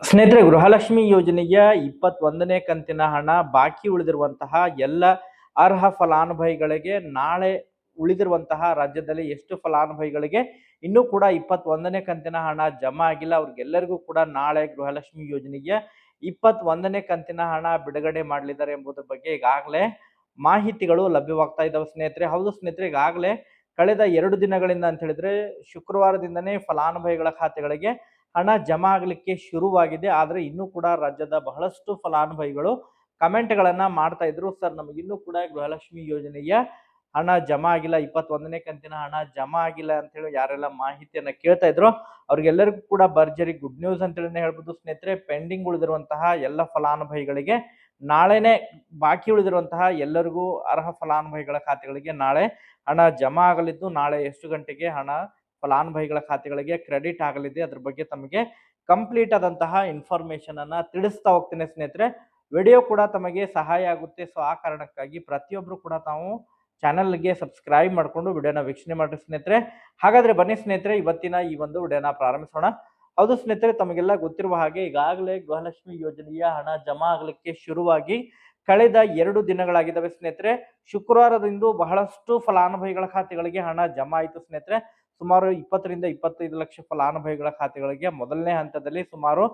ಸ್ನೇಹಿತರೆ, ಗೃಹಲಕ್ಷ್ಮಿ ಯೋಜನೆಯ ಇಪ್ಪತ್ತೊಂದನೇ ಕಂತಿನ ಹಣ ಬಾಕಿ ಉಳಿದಿರುವಂತಹ ಎಲ್ಲ ಅರ್ಹ ಫಲಾನುಭವಿಗಳಿಗೆ ನಾಳೆ ಉಳಿದಿರುವಂತಹ ರಾಜ್ಯದಲ್ಲಿ ಎಷ್ಟು ಫಲಾನುಭವಿಗಳಿಗೆ ಇನ್ನೂ ಕೂಡ ಇಪ್ಪತ್ತೊಂದನೇ ಕಂತಿನ ಹಣ ಜಮಾ ಆಗಿಲ್ಲ. ಅವ್ರಿಗೆಲ್ಲರಿಗೂ ಕೂಡ ನಾಳೆ ಗೃಹಲಕ್ಷ್ಮಿ ಯೋಜನೆಯ ಇಪ್ಪತ್ತೊಂದನೇ ಕಂತಿನ ಹಣ ಬಿಡುಗಡೆ ಮಾಡಲಿದ್ದಾರೆ ಎಂಬುದರ ಬಗ್ಗೆ ಈಗಾಗಲೇ ಮಾಹಿತಿಗಳು ಲಭ್ಯವಾಗ್ತಾ ಇದ್ದಾವೆ ಸ್ನೇಹಿತರೆ. ಹೌದು ಸ್ನೇಹಿತರೆ, ಈಗಾಗಲೇ ಕಳೆದ ಎರಡು ದಿನಗಳಿಂದ ಅಂತ ಹೇಳಿದ್ರೆ ಶುಕ್ರವಾರದಿಂದನೇ ಫಲಾನುಭವಿಗಳ ಖಾತೆಗಳಿಗೆ ಹಣ ಜಮಾ ಆಗಲಿಕ್ಕೆ ಶುರುವಾಗಿದೆ. ಆದರೆ ಇನ್ನೂ ಕೂಡ ರಾಜ್ಯದ ಬಹಳಷ್ಟು ಫಲಾನುಭವಿಗಳು ಕಮೆಂಟ್ಗಳನ್ನು ಮಾಡ್ತಾ ಇದ್ರು. ಸರ್, ನಮಗೆ ಇನ್ನೂ ಕೂಡ ಗೃಹಲಕ್ಷ್ಮಿ ಯೋಜನೆಯ ಹಣ ಜಮಾ ಆಗಿಲ್ಲ. ಇಪ್ಪತ್ತೊಂದನೇ ಕಂತಿನ ಹಣ ಜಮಾ ಆಗಿಲ್ಲ ಅಂತೇಳಿ ಯಾರೆಲ್ಲ ಮಾಹಿತಿಯನ್ನ ಕೇಳ್ತಾ ಇದ್ರು. ಅವ್ರಿಗೆಲ್ಲರಿಗೂ ಕೂಡ ಭರ್ಜರಿ ಗುಡ್ ನ್ಯೂಸ್ ಅಂತ ಹೇಳಿ ಹೇಳ್ಬೋದು ಸ್ನೇಹಿತರೆ ಪೆಂಡಿಂಗ್ ಉಳಿದಿರುವಂತಹ ಎಲ್ಲ ಫಲಾನುಭವಿಗಳಿಗೆ ನಾಳೆನೆ ಬಾಕಿ ಉಳಿದಿರುವಂತಹ ಎಲ್ಲರಿಗೂ ಅರ್ಹ ಫಲಾನುಭವಿಗಳ ಖಾತೆಗಳಿಗೆ ನಾಳೆ ಹಣ ಜಮಾ ಆಗಲಿದ್ದು ನಾಳೆ ಎಷ್ಟು ಗಂಟೆಗೆ ಹಣ ಫಲಾನುಭವಿಗಳ ಖಾತೆಗಳಿಗೆ ಕ್ರೆಡಿಟ್ ಆಗಲಿದೆ, ಅದ್ರ ಬಗ್ಗೆ ತಮಗೆ ಕಂಪ್ಲೀಟ್ ಆದಂತಹ ಇನ್ಫಾರ್ಮೇಶನ್ ಅನ್ನ ತಿಳಿಸ್ತಾ ಹೋಗ್ತೇನೆ ಸ್ನೇಹಿತರೆ. ವಿಡಿಯೋ ಕೂಡ ತಮಗೆ ಸಹಾಯ ಆಗುತ್ತೆ. ಸೊ, ಆ ಕಾರಣಕ್ಕಾಗಿ ಪ್ರತಿಯೊಬ್ಬರು ಕೂಡ ತಾವು ಚಾನೆಲ್ಗೆ ಸಬ್ಸ್ಕ್ರೈಬ್ ಮಾಡಿಕೊಂಡು ವಿಡಿಯೋನ ವೀಕ್ಷಣೆ ಮಾಡಿ ಸ್ನೇಹಿತರೆ. ಹಾಗಾದ್ರೆ ಬನ್ನಿ ಸ್ನೇಹಿತರೆ, ಇವತ್ತಿನ ಈ ಒಂದು ವಿಡಿಯೋನ ಪ್ರಾರಂಭಿಸೋಣ. ಹೌದು ಸ್ನೇಹಿತರೆ, ತಮಗೆಲ್ಲ ಗೊತ್ತಿರುವ ಹಾಗೆ ಈಗಾಗಲೇ ಗೃಹಲಕ್ಷ್ಮಿ ಯೋಜನೆಯ ಹಣ ಜಮಾ ಆಗಲಿಕ್ಕೆ ಶುರುವಾಗಿ ಕಳೆದ ಎರಡು ದಿನಗಳಾಗಿದ್ದಾವೆ ಸ್ನೇಹಿತರೆ. ಶುಕ್ರವಾರದಿಂದ ಬಹಳಷ್ಟು ಫಲಾನುಭವಿಗಳ ಖಾತೆಗಳಿಗೆ ಹಣ ಜಮಾ ಆಯಿತು ಸ್ನೇಹಿತರೆ. ಸುಮಾರು ಇಪ್ಪತ್ತರಿಂದ ಇಪ್ಪತ್ತೈದು ಲಕ್ಷ ಫಲಾನುಭವಿಗಳ ಖಾತೆಗಳಿಗೆ ಮೊದಲನೇ ಹಂತದಲ್ಲಿ ಸುಮಾರು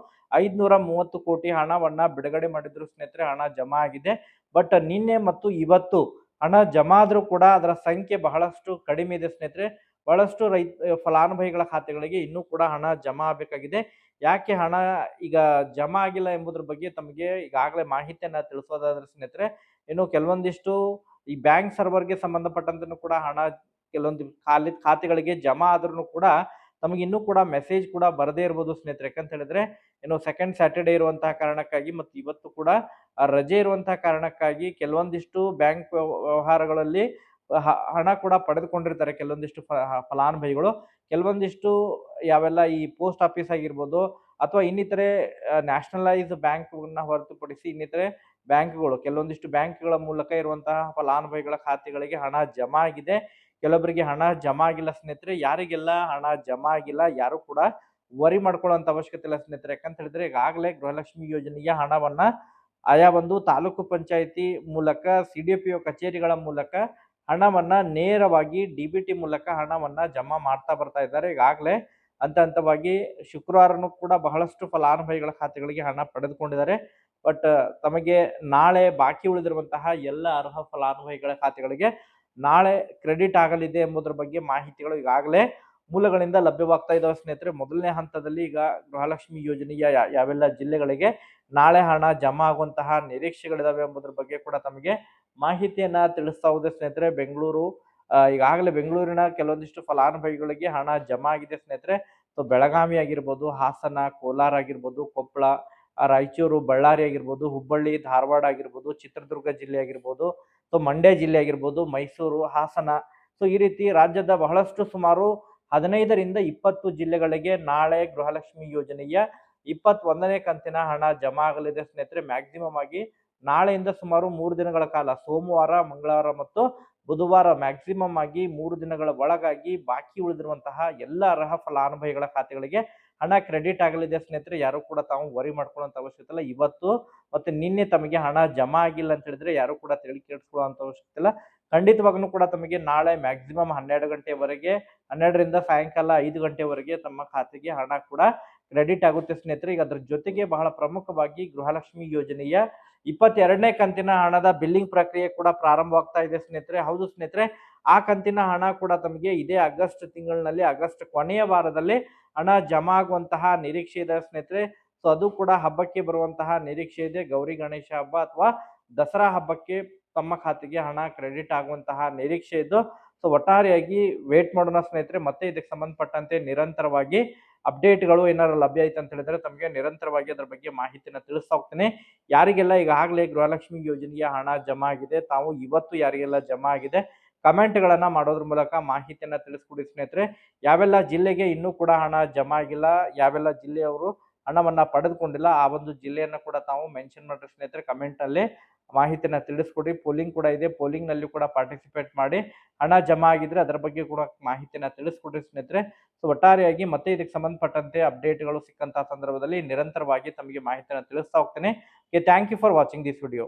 ಐದ್ನೂರ ಮೂವತ್ತು ಕೋಟಿ ಹಣವನ್ನ ಬಿಡುಗಡೆ ಮಾಡಿದ್ರು ಸ್ನೇಹಿತರೆ, ಹಣ ಜಮಾ ಆಗಿದೆ. ಬಟ್ ನಿನ್ನೆ ಮತ್ತು ಇವತ್ತು ಹಣ ಜಮಾ ಆದರೂ ಕೂಡ ಅದರ ಸಂಖ್ಯೆ ಬಹಳಷ್ಟು ಕಡಿಮೆ ಇದೆ ಸ್ನೇಹಿತರೆ. ಬಹಳಷ್ಟು ರೈತ, ಫಲಾನುಭವಿಗಳ ಖಾತೆಗಳಿಗೆ ಇನ್ನೂ ಕೂಡ ಹಣ ಜಮಾ ಆಗಬೇಕಾಗಿದೆ. ಯಾಕೆ ಹಣ ಈಗ ಜಮಾ ಆಗಿಲ್ಲ ಎಂಬುದ್ರ ಬಗ್ಗೆ ತಮಗೆ ಈಗಾಗಲೇ ಮಾಹಿತಿಯನ್ನು ತಿಳಿಸೋದಾದ್ರೆ ಸ್ನೇಹಿತರೆ, ಇನ್ನು ಕೆಲವೊಂದಿಷ್ಟು ಈ ಬ್ಯಾಂಕ್ ಸರ್ವರ್ಗೆ ಸಂಬಂಧಪಟ್ಟಂತನೂ ಕೂಡ ಹಣ ಕೆಲವೊಂದು ಖಾಲಿ ಖಾತೆಗಳಿಗೆ ಜಮಾ ಆದ್ರೂ ಕೂಡ ತಮಗೆ ಇನ್ನೂ ಕೂಡ ಮೆಸೇಜ್ ಕೂಡ ಬರದೇ ಇರ್ಬೋದು ಸ್ನೇಹಿತರೆ. ಯಾಕಂತ ಹೇಳಿದ್ರೆ, ಏನು ಸೆಕೆಂಡ್ ಸ್ಯಾಟರ್ಡೇ ಇರುವಂತಹ ಕಾರಣಕ್ಕಾಗಿ ಮತ್ತು ಇವತ್ತು ಕೂಡ ರಜೆ ಇರುವಂತಹ ಕಾರಣಕ್ಕಾಗಿ ಕೆಲವೊಂದಿಷ್ಟು ಬ್ಯಾಂಕ್ ವ್ಯವಹಾರಗಳಲ್ಲಿ ಹಣ ಕೂಡ ಪಡೆದುಕೊಂಡಿರ್ತಾರೆ ಕೆಲವೊಂದಿಷ್ಟು ಫಲಾನುಭವಿಗಳು. ಕೆಲವೊಂದಿಷ್ಟು ಯಾವೆಲ್ಲ ಈ ಪೋಸ್ಟ್ ಆಫೀಸ್ ಆಗಿರ್ಬೋದು ಅಥವಾ ಇನ್ನಿತರೆ ನ್ಯಾಷನಲೈಸ್ ಬ್ಯಾಂಕ್ನ ಹೊರತುಪಡಿಸಿ ಇನ್ನಿತರೆ ಬ್ಯಾಂಕ್ಗಳು, ಕೆಲವೊಂದಿಷ್ಟು ಬ್ಯಾಂಕ್ಗಳ ಮೂಲಕ ಇರುವಂತಹ ಫಲಾನುಭವಿಗಳ ಖಾತೆಗಳಿಗೆ ಹಣ ಜಮಾ ಆಗಿದೆ. ಕೆಲವೊಬ್ಬರಿಗೆ ಹಣ ಜಮಾ ಆಗಿಲ್ಲ ಸ್ನೇಹಿತರೆ, ಯಾರಿಗೆಲ್ಲ ಹಣ ಜಮಾ ಆಗಿಲ್ಲ, ಯಾರು ಕೂಡ ವರಿ ಮಾಡ್ಕೊಳ್ಳುವಂತ ಅವಶ್ಯಕತೆ ಇಲ್ಲ ಸ್ನೇಹಿತರೆ. ಯಾಕಂತ ಹೇಳಿದ್ರೆ ಈಗಾಗಲೇ ಗೃಹಲಕ್ಷ್ಮಿ ಯೋಜನೆಯ ಹಣವನ್ನ ಆಯಾ ಒಂದು ತಾಲೂಕು ಪಂಚಾಯಿತಿ ಮೂಲಕ ಸಿ ಡಿ ಪಿ ಒ ಕಚೇರಿಗಳ ಮೂಲಕ ಹಣವನ್ನ ನೇರವಾಗಿ ಡಿ ಬಿ ಟಿ ಮೂಲಕ ಹಣವನ್ನ ಜಮಾ ಮಾಡ್ತಾ ಬರ್ತಾ ಇದ್ದಾರೆ. ಈಗಾಗಲೇ ಹಂತ ಹಂತವಾಗಿ ಶುಕ್ರವಾರನೂ ಕೂಡ ಬಹಳಷ್ಟು ಫಲಾನುಭವಿಗಳ ಖಾತೆಗಳಿಗೆ ಹಣ ಪಡೆದುಕೊಂಡಿದ್ದಾರೆ. ಬಟ್, ತಮಗೆ ನಾಳೆ ಬಾಕಿ ಉಳಿದಿರುವಂತಹ ಎಲ್ಲ ಅರ್ಹ ಫಲಾನುಭವಿಗಳ ಖಾತೆಗಳಿಗೆ ನಾಳೆ ಕ್ರೆಡಿಟ್ ಆಗಲಿದೆ ಎಂಬುದರ ಬಗ್ಗೆ ಮಾಹಿತಿಗಳು ಈಗಾಗಲೇ ಮೂಲಗಳಿಂದ ಲಭ್ಯವಾಗ್ತಾ ಇದ್ದಾವೆ ಸ್ನೇಹಿತರೆ. ಮೊದಲನೇ ಹಂತದಲ್ಲಿ ಈಗ ಗೃಹಲಕ್ಷ್ಮಿ ಯೋಜನೆಯ ಯಾವೆಲ್ಲ ಜಿಲ್ಲೆಗಳಿಗೆ ನಾಳೆ ಹಣ ಜಮಾ ಆಗುವಂತಹ ನಿರೀಕ್ಷೆಗಳಿದಾವೆ ಎಂಬುದರ ಬಗ್ಗೆ ಕೂಡ ತಮಗೆ ಮಾಹಿತಿಯನ್ನ ತಿಳಿಸ್ತಾ ಹೋದೆ ಸ್ನೇಹಿತರೆ. ಬೆಂಗಳೂರು ಈಗಾಗಲೇ ಬೆಂಗಳೂರಿನ ಕೆಲವೊಂದಿಷ್ಟು ಫಲಾನುಭವಿಗಳಿಗೆ ಹಣ ಜಮಾ ಆಗಿದೆ ಸ್ನೇಹಿತರೆ. ಸೊ, ಬೆಳಗಾವಿ ಆಗಿರ್ಬೋದು, ಹಾಸನ, ಕೋಲಾರ ಆಗಿರ್ಬೋದು, ಕೊಪ್ಪಳ ರಾಯಚೂರು, ಬಳ್ಳಾರಿ ಆಗಿರ್ಬೋದು, ಹುಬ್ಬಳ್ಳಿ, ಧಾರವಾಡ ಆಗಿರ್ಬೋದು, ಚಿತ್ರದುರ್ಗ ಜಿಲ್ಲೆ ಆಗಿರ್ಬೋದು ಸೊ ಮಂಡ್ಯ ಜಿಲ್ಲೆ ಆಗಿರ್ಬೋದು, ಮೈಸೂರು, ಹಾಸನ. ಸೊ ಈ ರೀತಿ ರಾಜ್ಯದ ಬಹಳಷ್ಟು ಸುಮಾರು ಹದಿನೈದರಿಂದ ಇಪ್ಪತ್ತು ಜಿಲ್ಲೆಗಳಿಗೆ ನಾಳೆ ಗೃಹಲಕ್ಷ್ಮಿ ಯೋಜನೆಯ ಇಪ್ಪತ್ತೊಂದನೇ ಕಂತಿನ ಹಣ ಜಮಾ ಆಗಲಿದೆ ಸ್ನೇಹಿತರೆ. ಮ್ಯಾಕ್ಸಿಮಮ್ ಆಗಿ ನಾಳೆಯಿಂದ ಸುಮಾರು ಮೂರು ದಿನಗಳ ಕಾಲ, ಸೋಮವಾರ, ಮಂಗಳವಾರ ಮತ್ತು ಬುಧವಾರ ಮ್ಯಾಕ್ಸಿಮಮ್ ಆಗಿ ಮೂರು ದಿನಗಳ ಒಳಗಾಗಿ ಬಾಕಿ ಉಳಿದಿರುವಂತಹ ಎಲ್ಲ ಅರ್ಹ ಫಲಾನುಭವಿಗಳ ಖಾತೆಗಳಿಗೆ ಹಣ ಕ್ರೆಡಿಟ್ ಆಗಲಿದೆ ಸ್ನೇಹಿತರೆ. ಯಾರು ಕೂಡ ತಾವು ವರಿ ಮಾಡ್ಕೊಳ್ಳುವಂತ ಅವಶ್ಯಕತೆ ಇಲ್ಲ. ಇವತ್ತು ಮತ್ತೆ ನಿನ್ನೆ ತಮಗೆ ಹಣ ಜಮಾ ಆಗಿಲ್ಲ ಅಂತ ಹೇಳಿದ್ರೆ ಯಾರು ಕೂಡ ತಿಳಿ ಕೇಳಿಸ್ಕೊಳ್ಳೋಂಥ ಅವಶ್ಯಕತೆ ಇಲ್ಲ. ಖಂಡಿತವಾಗ್ಲೂ ಕೂಡ ತಮಗೆ ನಾಳೆ ಮ್ಯಾಕ್ಸಿಮಮ್ ಹನ್ನೆರಡು ಗಂಟೆವರೆಗೆ, ಹನ್ನೆರಡರಿಂದ ಸಾಯಂಕಾಲ ಐದು ಗಂಟೆವರೆಗೆ ತಮ್ಮ ಖಾತೆಗೆ ಹಣ ಕೂಡ ಕ್ರೆಡಿಟ್ ಆಗುತ್ತೆ ಸ್ನೇಹಿತರೆ. ಈಗ ಅದ್ರ ಜೊತೆಗೆ ಬಹಳ ಪ್ರಮುಖವಾಗಿ ಗೃಹಲಕ್ಷ್ಮಿ ಯೋಜನೆಯ ಇಪ್ಪತ್ತೆರಡನೇ ಕಂತಿನ ಹಣದ ಬಿಲ್ಲಿಂಗ್ ಪ್ರಕ್ರಿಯೆ ಕೂಡ ಪ್ರಾರಂಭವಾಗ್ತಾ ಇದೆ ಸ್ನೇಹಿತರೆ. ಹೌದು ಸ್ನೇಹಿತರೆ, ಆ ಕಂತಿನ ಹಣ ಕೂಡ ತಮಗೆ ಇದೇ ಆಗಸ್ಟ್ ತಿಂಗಳಿನಲ್ಲಿ, ಆಗಸ್ಟ್ ಕೊನೆಯ ವಾರದಲ್ಲಿ ಹಣ ಜಮಾ ಆಗುವಂತಹ ನಿರೀಕ್ಷೆ ಇದೆ ಸ್ನೇಹಿತರೆ. ಸೊ ಅದು ಕೂಡ ಹಬ್ಬಕ್ಕೆ ಬರುವಂತಹ ನಿರೀಕ್ಷೆ ಇದೆ. ಗೌರಿ ಗಣೇಶ ಹಬ್ಬ ಅಥವಾ ದಸರಾ ಹಬ್ಬಕ್ಕೆ ತಮ್ಮ ಖಾತೆಗೆ ಹಣ ಕ್ರೆಡಿಟ್ ಆಗುವಂತಹ ನಿರೀಕ್ಷೆ ಇದ್ದು ಸೊ ಒಟ್ಟಾರೆಯಾಗಿ ವೇಟ್ ಮಾಡೋಣ ಸ್ನೇಹಿತರೆ, ಮತ್ತೆ ಇದಕ್ಕೆ ಸಂಬಂಧಪಟ್ಟಂತೆ ನಿರಂತರವಾಗಿ ಅಪ್ಡೇಟ್ಗಳು ಏನಾದ್ರು ಲಭ್ಯ ಆಯ್ತು ಅಂತ ಹೇಳಿದ್ರೆ ತಮಗೆ ನಿರಂತರವಾಗಿ ಅದರ ಬಗ್ಗೆ ಮಾಹಿತಿನ ತಿಳಿಸ್ತಾ ಹೋಗ್ತೇನೆ. ಯಾರಿಗೆಲ್ಲ ಈಗಾಗಲೇ ಗೃಹಲಕ್ಷ್ಮಿ ಯೋಜನೆಗೆ ಹಣ ಜಮಾ ಆಗಿದೆ, ತಾವು ಇವತ್ತು ಯಾರಿಗೆಲ್ಲ ಜಮಾ ಆಗಿದೆ, ಕಮೆಂಟ್ಗಳನ್ನು ಮಾಡೋದ್ರ ಮೂಲಕ ಮಾಹಿತಿಯನ್ನು ತಿಳಿಸ್ಕೊಡಿ ಸ್ನೇಹಿತರೆ. ಯಾವೆಲ್ಲ ಜಿಲ್ಲೆಗೆ ಇನ್ನೂ ಕೂಡ ಹಣ ಜಮಾ ಆಗಿಲ್ಲ, ಯಾವೆಲ್ಲ ಜಿಲ್ಲೆಯವರು ಹಣವನ್ನ ಪಡೆದುಕೊಂಡಿಲ್ಲ, ಆ ಒಂದು ಜಿಲ್ಲೆಯನ್ನು ಕೂಡ ತಾವು ಮೆನ್ಷನ್ ಮಾಡ್ರಿ ಸ್ನೇಹಿತರೆ ಕಮೆಂಟ್ ಅಲ್ಲಿ. ಮಾಹಿತಿನ ತಿಳಿಸ್ಕೊಡಿ. ಪೋಲಿಂಗ್ ಕೂಡ ಇದೆ. ಪೋಲಿಂಗ್ನಲ್ಲಿ ಕೂಡ ಪಾರ್ಟಿಸಿಪೇಟ್ ಮಾಡಿ ಹಣ ಜಮಾ ಆಗಿದ್ರೆ ಅದರ ಬಗ್ಗೆ ಕೂಡ ಮಾಹಿತಿನ ತಿಳಿಸ್ಕೊಡ್ರಿ ಸ್ನೇಹಿತರೆ. ಸೊ ಒಟ್ಟಾರೆಯಾಗಿ ಮತ್ತೆ ಇದಕ್ಕೆ ಸಂಬಂಧಪಟ್ಟಂತೆ ಅಪ್ಡೇಟ್ಗಳು ಸಿಕ್ಕಂತಹ ಸಂದರ್ಭದಲ್ಲಿ ನಿರಂತರವಾಗಿ ತಮಗೆ ಮಾಹಿತಿಯನ್ನು ತಿಳಿಸ್ತಾ ಹೋಗ್ತೇನೆ. Thank you for watching this video